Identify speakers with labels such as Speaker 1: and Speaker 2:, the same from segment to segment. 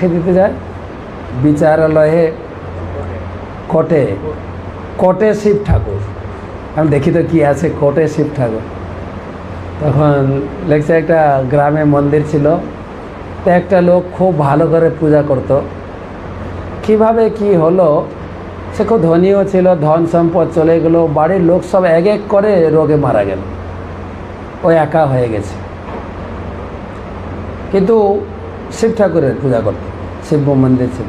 Speaker 1: দিতে যায়। বিচারালয়ে কোটে কোটে শিব ঠাকুর। আমি দেখি তো কী আছে কোটে শিব ঠাকুর। তখন লেগছে একটা গ্রামে মন্দির ছিল। তো একটা লোক খুব ভালো করে পূজা করত। কীভাবে কি হলো, সে খুব ধনীও ছিল, ধন সম্পদ চলে গেলো। বাড়ির লোক সব এক এক করে রোগে মারা গেল। ও একা হয়ে গেছে। কিন্তু শিব ঠাকুরের পূজা করত, শিব মন্দির ছিল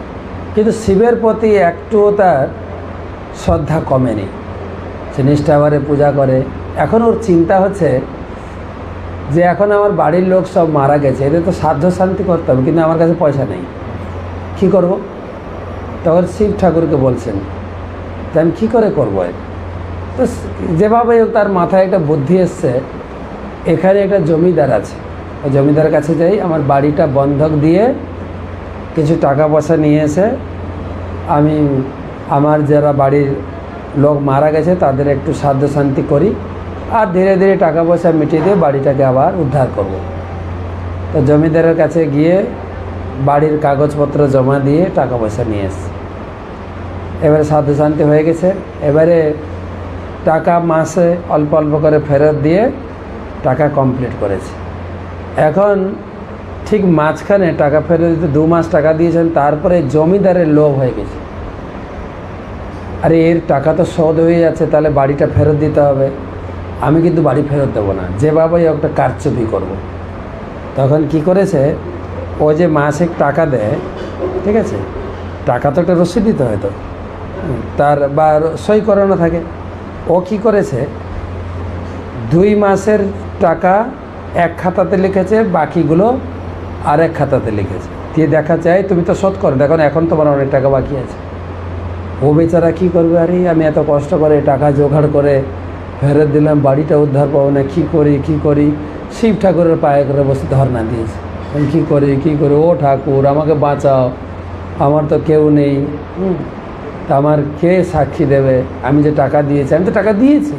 Speaker 1: কিন্তু শিবের প্রতি একটুও তার শ্রদ্ধা কমেনি। সে নিষ্ঠাবারে পূজা করে। এখন ওর চিন্তা হচ্ছে যে এখন আমার বাড়ির লোক সব মারা গেছে, এদের তো সাধ্য শান্তি করতে হবে, কিন্তু আমার কাছে পয়সা নেই। কী করব? তখন শিব ঠাকুরকে বলছেন, তা আমি কী করে করব? তো যেভাবে তার মাথায় একটা বুদ্ধি এসছে, এখানে একটা জমিদার আছে। জমিদার কাছে যাই, আমার বাড়িটা বন্ধক দিয়ে কিছু টাকা পয়সা নিয়ে এসে আমি আমার যারা বাড়ির লোক মারা গেছে, তাদের একটু সাধ্য শান্তি করি আর ধীরে ধীরে টাকা পয়সা মিটিয়ে দিয়ে বাড়িটাকে আবার উদ্ধার করব। তো জমিদারের কাছে গিয়ে বাড়ির কাগজপত্র জমা দিয়ে টাকা পয়সা নিয়ে এসছি। এবারে সাধ্য শান্তি হয়ে গেছে। এবারে টাকা মাসে অল্প অল্প করে ফেরত দিয়ে টাকা কমপ্লিট করেছে। এখন ঠিক মাঝখানে টাকা ফেরত দিতে দু মাস টাকা দিয়েছেন, তারপরে জমিদারের লোভ হয়ে গেছে। আরে এর টাকা তো শোধ হয়ে যাচ্ছে, তাহলে বাড়িটা ফেরত দিতে হবে। আমি কিন্তু বাড়ি ফেরত দেবো না যে যেভাবেই একটা কারচুপি করব। তখন কি করেছে, ও যে মাসিক টাকা দেয়, ঠিক আছে, টাকা তো একটা রসিদ দিতে হয়তো তার বা সই করানো থাকে। ও কি করেছে, দুই মাসের টাকা এক খাতাতে লিখেছে, বাকিগুলো আর এক খাতাতে লিখেছে। দিয়ে দেখা যায়, তুমি তো শোধ করো, দেখো এখন তোমার অনেক টাকা বাকি আছে। ও বেচারা কী করবে? আরে, আমি এত কষ্ট করে টাকা জোগাড় করে ফেরত দিলাম, বাড়িটা উদ্ধার পাবো না, কী করি কী করি? শিব ঠাকুরের পায়ে করে বসে ধর্না দিয়েছে। আমি কী করি কী করি? ও ঠাকুর, আমাকে বাঁচাও, আমার তো কেউ নেই। তা আমার কে সাক্ষী দেবে? আমি যে টাকা দিয়েছি, আমি তো টাকা দিয়েছি।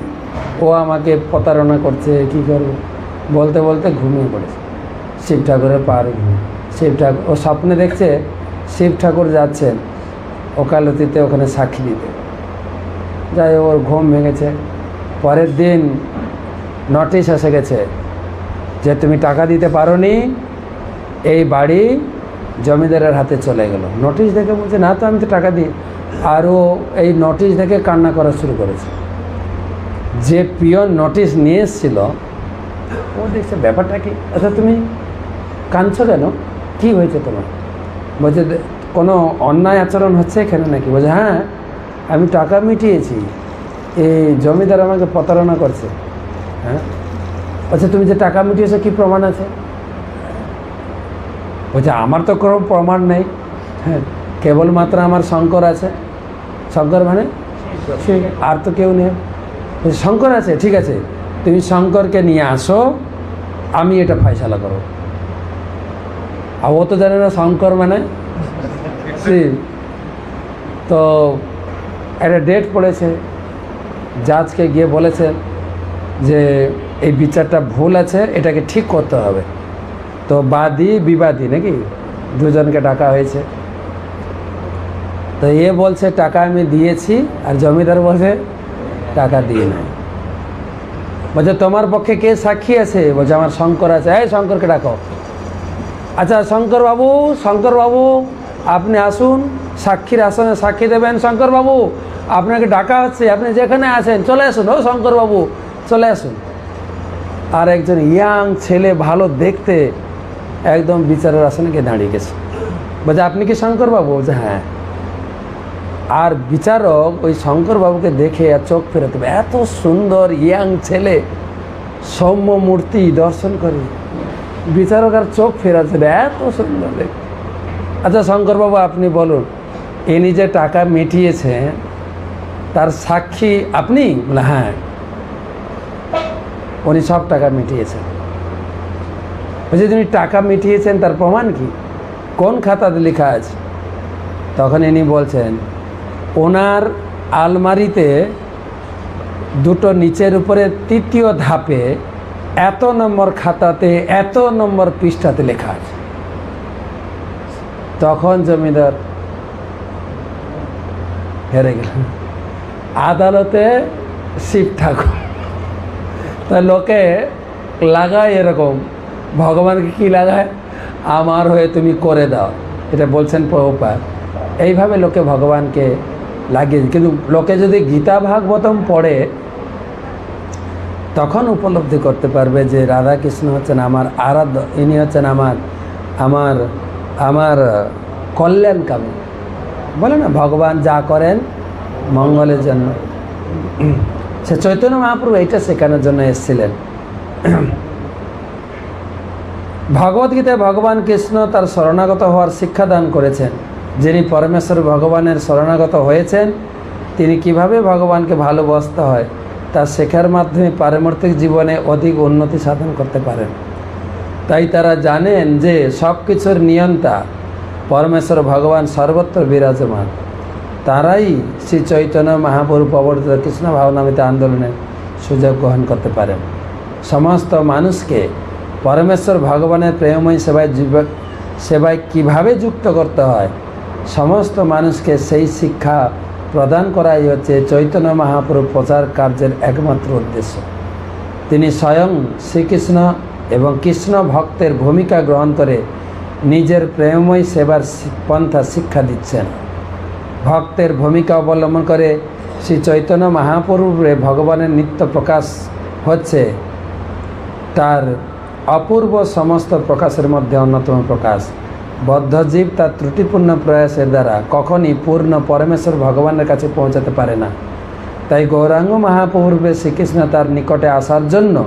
Speaker 1: ও আমাকে প্রতারণা করছে, কী করব? বলতে বলতে ঘুমিয়ে পড়েছে। শিব ঠাকুরের পাহাড়ে ঘুমিয়ে। শিব ঠাকুর, ও স্বপ্নে দেখছে শিব ঠাকুর যাচ্ছেন ওকালতিতে ওখানে সাক্ষী দিতে। যাই ওর ঘুম ভেঙেছে। পরের দিন নোটিশ এসে গেছে যে তুমি টাকা দিতে পারোনি, এই বাড়ি জমিদারের হাতে চলে গেল। নোটিশ দেখে বলছে, না তো, আমি তো টাকা দিই। আর ও এই নোটিশ দেখে কান্না করা শুরু করেছে। যে পিয়ন নোটিশ নিয়ে এসেছিল ও দেখছে ব্যাপারটা কি? আচ্ছা তুমি কাঁদছো কেন? কী হয়েছে তোমার? বলছে কোনো অন্যায় আচরণ হচ্ছে এখানে নাকি? বলছে হ্যাঁ আমি টাকা মিটিয়েছি। এই জমিদার আমাকে প্রতারণা করছে। হ্যাঁ? আচ্ছা তুমি যে টাকা মিটিয়েছো কি প্রমাণ আছে? বলছে আমার তো কোনো প্রমাণ নেই। হ্যাঁ কেবলমাত্র আমার শঙ্কর আছে। শঙ্কর মানে? আর তো কেউ নেই। বলছে, শঙ্কর আছে ঠিক আছে। তুমি শঙ্করকে নিয়ে আসো আমি এটা ফয়সালা করব। আর ও তো জানে না শঙ্কর মানে? শিব তো একটা ডেট পড়েছে জাজকে গিয়ে বলেছেন যে এই বিচারটা ভুল আছে এটাকে ঠিক করতে হবে। তো বাদী বিবাদী নাকি? দুজনকে ডাকা হয়েছে। তো এ বলছে টাকা আমি দিয়েছি আর জমিদার বলছে টাকা দিয়ে নাই। বলছে, তোমার পক্ষে কে সাক্ষী আছে? বলছে, আমার শঙ্কর আছে। এই শঙ্করকে ডাকো। আচ্ছা শঙ্কর বাবু শঙ্কর বাবু, আপনি আসুন, সাক্ষীর আসনে সাক্ষী দেবেন শঙ্কর বাবু। আপনাকে ডাকা হচ্ছে, আপনি যেখানে আছেন, চলে আসুন। ও শঙ্কর বাবু, চলে আসুন। আর একজন ইয়াং ছেলে ভালো দেখতে একদম বিচারের আসনে গিয়ে দাঁড়িয়ে গেছে। বলছে, আপনি কি শঙ্কর বাবু? বলছে হ্যাঁ। আর বিচারক ওই শঙ্কর বাবুকে দেখে আর চোখ ফেরত এত সুন্দর ইয়াং ছেলে সৌম্য মূর্তি দর্শন করে। বিচারক আর চোখ ফেরাচ্ছে এত সুন্দর। আচ্ছা শঙ্করবাবু, আপনি বলুন, ইনি যে টাকা মিটিয়েছে তার সাক্ষী আপনি? বলে হ্যাঁ। উনি সব টাকা মিটিয়েছেন। বলছে তিনি টাকা মিটিয়েছেন, তার প্রমাণ কি? কোন খাতাতে লেখা আছে? তখন ইনি বলছেন ওনার আলমারিতে দুটো নিচের উপরে তৃতীয় ধাপে এত নম্বর খাতাতে, এত নম্বর পৃষ্ঠাতে লেখা আছে। তখন জমিদার হেরে গেলেন। আদালতে শিব ঠাকুর তা লোকে লাগায় এরকম ভগবানকে কি লাগায়? আমার হয়ে তুমি করে দাও। এটা বলছেন প্রভুপাত এইভাবে লোকে ভগবানকে লাগিয়ে কিন্তু লোকে যদি গীতা ভাগবতম পড়ে, তখন উপলব্ধি করতে পারবে যে রাধা কৃষ্ণ হচ্ছেন আমার আরাধ্য, ইনি হচ্ছেন আমার আমার আমার কল্যাণকামী। বলে না, ভগবান যা করেন মঙ্গলের জন্য। সে চৈতন্য মহাপ্রভু এইটা শেখানোর জন্য এসেছিলেন। ভগবদ্গীতায় ভগবান কৃষ্ণ তার শরণাগত হওয়ার শিক্ষা দান করেছেন। যিনি পরমেশ্বর ভগবানের শরণাগত হয়েছেন, তিনি কীভাবে ভগবানকে ভালোবাসতে হয়, তা শেখার মাধ্যমে পারমার্থিক জীবনে অধিক উন্নতি সাধন করতে পারেন। তাই তারা জানেন যে সব কিছুর নিয়ন্তা পরমেশ্বর ভগবান সর্বত্র বিরাজমান। তারাই শ্রী চৈতন্য মহাপ্রভু প্রবর্তিত কৃষ্ণ ভাবনামিত আন্দোলনের সুযোগ গ্রহণ করতে পারেন। সমস্ত মানুষকে পরমেশ্বর ভগবানের প্রেমময় সেবায় সেবায় কীভাবে যুক্ত করতে হয় সমস্ত মানুষকে সেই শিক্ষা প্রদান করাই হচ্ছে চৈতন্য মহাপ্রভু প্রচার কার্যের একমাত্র উদ্দেশ্য। তিনি স্বয়ং শ্রীকৃষ্ণ এবং কৃষ্ণ ভক্তের ভূমিকা গ্রহণ করে নিজের প্রেমময় সেবার পন্থা শিক্ষা দিচ্ছেন। ভক্তের ভূমিকা অবলম্বন করে শ্রী চৈতন্য মহাপ্রভুরে ভগবানের নিত্য প্রকাশ হচ্ছে তার অপূর্ব সমস্ত প্রকাশের মধ্যে অন্যতম প্রকাশ। বদ্ধজীব তার ত্রুটিপূর্ণ প্রয়াসের দ্বারা কখনই পূর্ণ পরমেশ্বর ভগবানের কাছে পৌঁছাতে পারে না। তাই গৌরাঙ্গ মহাপ্রভুরূপে শ্রীকৃষ্ণ তার নিকটে আসার জন্য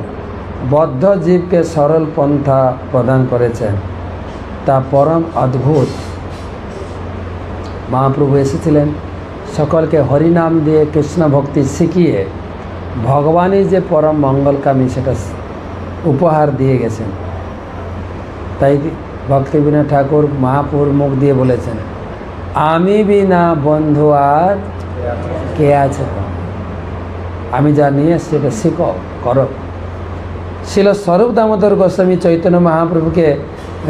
Speaker 1: বদ্ধ জীবকে সরল পন্থা প্রদান করেছেন। তা পরম অদ্ভুত। মহাপ্রভু এসেছিলেন। সকলকে হরিনাম দিয়ে কৃষ্ণ ভক্তি শিখিয়ে ভগবানই যে পরম মঙ্গলকামী, সেটা উপহার দিয়ে গেছেন। তাই ভক্তিবিনোদ ঠাকুর মহাপুর মুখ দিয়ে বলেছেন, আমি বিনা বন্ধু আর কে আছে আমি যা নিয়ে সেটা শিখো, করো। ছিল স্বরূপ দামোদর গোস্বামী চৈতন্য মহাপ্রভুকে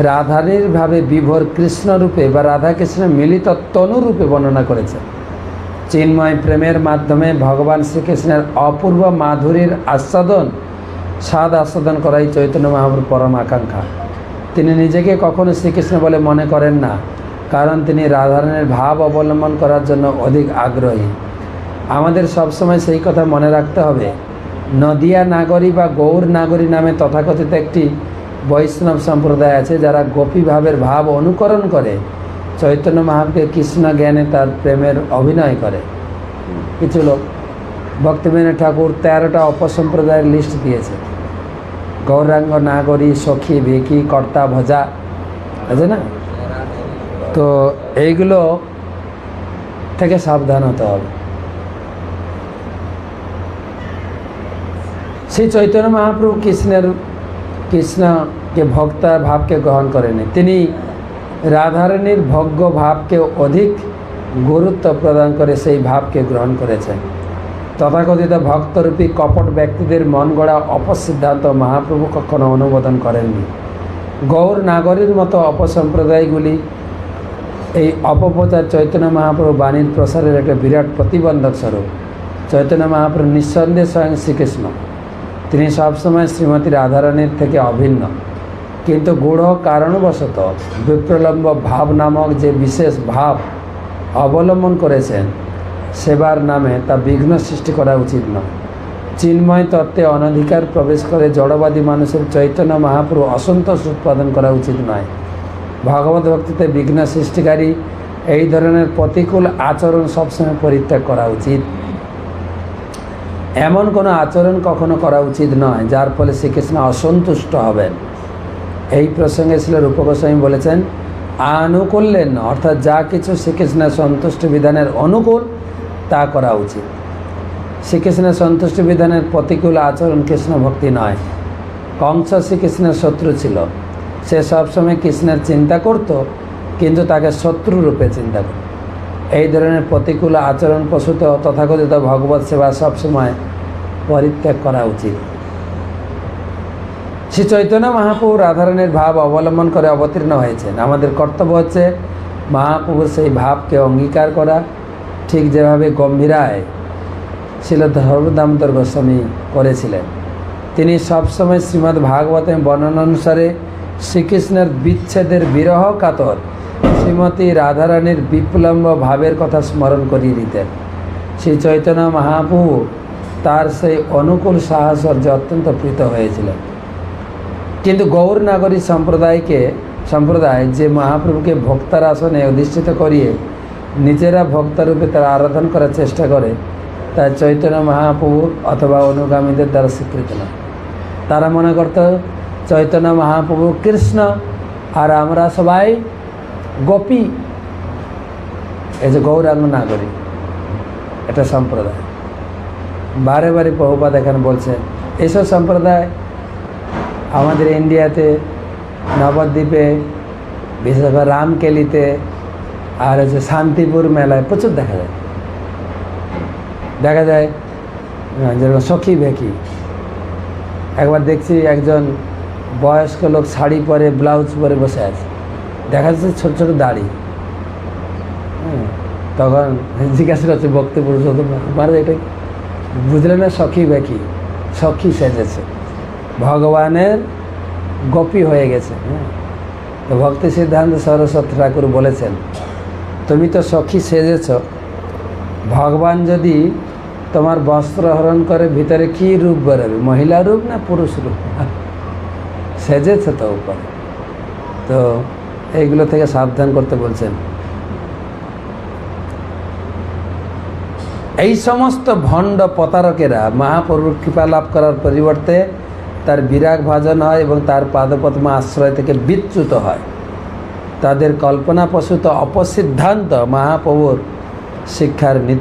Speaker 1: রাধারীর ভাবে বিভোর কৃষ্ণরূপে বা রাধাকৃষ্ণ মিলিত তনুরূপে বর্ণনা করেছেন। চিন্ময় প্রেমের মাধ্যমে ভগবান শ্রীকৃষ্ণের অপূর্ব মাধুরীর আস্বাদন স্বাদ আস্বাদন করাই চৈতন্য মহাপ্রভুর পরম আকাঙ্ক্ষা। তিনি নিজেকে কখনো শ্রীকৃষ্ণ বলে মনে করেন না, কারণ তিনি রাধারণের ভাব অবলম্বন করার জন্য অধিক আগ্রহী। আমাদের সবসময় সেই কথা মনে রাখতে হবে। নদিয়া নাগরী বা গৌর নাগরী নামে তথাকথিত একটি বৈষ্ণব সম্প্রদায় আছে যারা গোপী ভাবের ভাব অনুকরণ করে। চৈতন্য মহাপ্রভুকে কৃষ্ণ জ্ঞানে তার প্রেমের অভিনয় করে। কিছু লোক ভক্তিবিনোদ ঠাকুর তেরোটা অপসম্প্রদায়ের লিস্ট দিয়েছে। গৌরাঙ্গ নাগরী সখী ভিকি কর্তা ভজা, আছে না? তো এইগুলো থেকে সাবধান হতে হবে। শ্রী চৈতন্য মহাপ্রভু কৃষ্ণের, কৃষ্ণকে ভক্তার ভাবকে গ্রহণ করেনি। তিনি রাধারণীর ভোগ্য ভাবকে অধিক গুরুত্ব প্রদান করে সেই ভাবকে গ্রহণ করেছেন। তথাকথিত ভক্তরূপী কপট ব্যক্তিদের মন গড়া অপসিদ্ধান্ত মহাপ্রভু কখনো অনুমোদন করেননি। গৌর নাগরীর মতো অপসম্প্রদায়গুলি এই অপপ্রচার চৈতন্য মহাপ্রভু বাণীর প্রসারের একটা বিরাট প্রতিবন্ধক স্বরূপ। চৈতন্য মহাপ্রভু নিঃসন্দেহে স্বয়ং শ্রীকৃষ্ণ। তিনি সবসময় শ্রীমতী রাধারানীর থেকে অভিন্ন। কিন্তু গূঢ় কারণবশত বিপ্রলম্ব ভাব নামক যে বিশেষ ভাব অবলম্বন করেছেন সেবার নামে তা বিঘ্ন সৃষ্টি করা উচিত নয়। চিন্ময় তত্ত্বে অনধিকার প্রবেশ করে জড়বাদী মানুষের চৈতন্য মহাপ্রভু অসন্তোষ উৎপাদন করা উচিত নয়। ভগবত ভক্তিতে বিঘ্ন সৃষ্টিকারী এই ধরনের প্রতিকূল আচরণ সবসময় পরিত্যাগ করা উচিত। এমন কোনো আচরণ কখনো করা উচিত নয়, যার ফলে শ্রীকৃষ্ণ অসন্তুষ্ট হবেন। এই প্রসঙ্গে ছিল রূপগোস্বামী বলেছেন আনুকূল্যের না অর্থাৎ যা কিছু শ্রীকৃষ্ণের সন্তুষ্ট বিধানের অনুকূল তা করা উচিত। শ্রীকৃষ্ণের সন্তুষ্ট বিধানের প্রতিকূল আচরণ কৃষ্ণ ভক্তি নয়। কংস শ্রীকৃষ্ণের শত্রু ছিল। সে সবসময় কৃষ্ণের চিন্তা করত, কিন্তু তাকে শত্রু রূপে চিন্তা করত। এই ধরনের প্রতিকূল আচরণ প্রসূত তথাকথিত ভগবত সেবা সবসময় পরিত্যাগ করা উচিত। শ্রী চৈতন্য মহাপ্রভু রাধারণের ভাব অবলম্বন করে অবতীর্ণ হয়েছেন। আমাদের কর্তব্য হচ্ছে মহাপ্রভুর সেই ভাবকে অঙ্গীকার করা ঠিক যেভাবে গম্ভীরায় ছিল ধর্মদামোদর গোস্বামী করেছিলেন। তিনি সবসময় শ্রীমদ্ ভাগবতের বর্ণনা অনুসারে শ্রীকৃষ্ণের বিচ্ছেদের বিরহ কাতর। শ্রীমতী রাধারানীর বিপ্লম্ব ভাবের কথা স্মরণ করিয়ে দিতেন। শ্রী চৈতন্য মহাপ্রভু তার সেই অনুকূল সাহসর্য অত্যন্ত প্রীত হয়েছিলেন। কিন্তু গৌর নাগরী সম্প্রদায়কে, সম্প্রদায় যে মহাপ্রভুকে ভক্তার আসনে অধিষ্ঠিত করিয়ে নিজেরা ভক্তরূপে তার আরাধন করার চেষ্টা করে তা চৈতন্য মহাপ্রভু অথবা অনুগামীদের দ্বারা স্বীকৃত নয়। তারা মনে করত, চৈতন্য মহাপ্রভু কৃষ্ণ আর আমরা সবাই গোপী। এই যে গৌরাঙ্গ নাগরিক, এটা সম্প্রদায়। বারে বারে বহুপাত এখানে বলছে এইসব সম্প্রদায় আমাদের ইন্ডিয়াতে, নবদ্বীপে, বিশেষ করে রামকেলিতে আর হচ্ছে শান্তিপুর মেলায় প্রচুর দেখা যায়। দেখা যায় যেরকম সখী ভেকি একবার দেখছি একজন বয়স্ক লোক শাড়ি পরে, ব্লাউজ পরে বসে আছে। দেখা যাচ্ছে ছোট ছোট দাড়ি। তখন জিজ্ঞাসা করছে পুরুষোত্তম মানে এটা বুঝলে না সখী বেকি? সখী সেজেছে। ভগবানের গোপী হয়ে গেছে। তো ভক্তি সিদ্ধান্ত সরস্বতী ঠাকুর বলেছেন তুমি তো সখী সেজেছ। ভগবান যদি তোমার বস্ত্র হরণ করে ভিতরে কি রূপ বেরোবে? মহিলা রূপ না পুরুষ রূপ? সেজেছে তো উপরে। তো এইগুলো থেকে সাবধান করতে বলছেন। এই সমস্ত ভণ্ড প্রতারকেরা মহাপ্রভুর কৃপা লাভ করার পরিবর্তে তার বিরাগ ভাজন হয় এবং তার পাদপদ্ম আশ্রয় থেকে বিচ্যুত হয়। তাদের কল্পনাপ্রসূত অপসিদ্ধান্ত মহাপ্রভুর শিক্ষার নীতি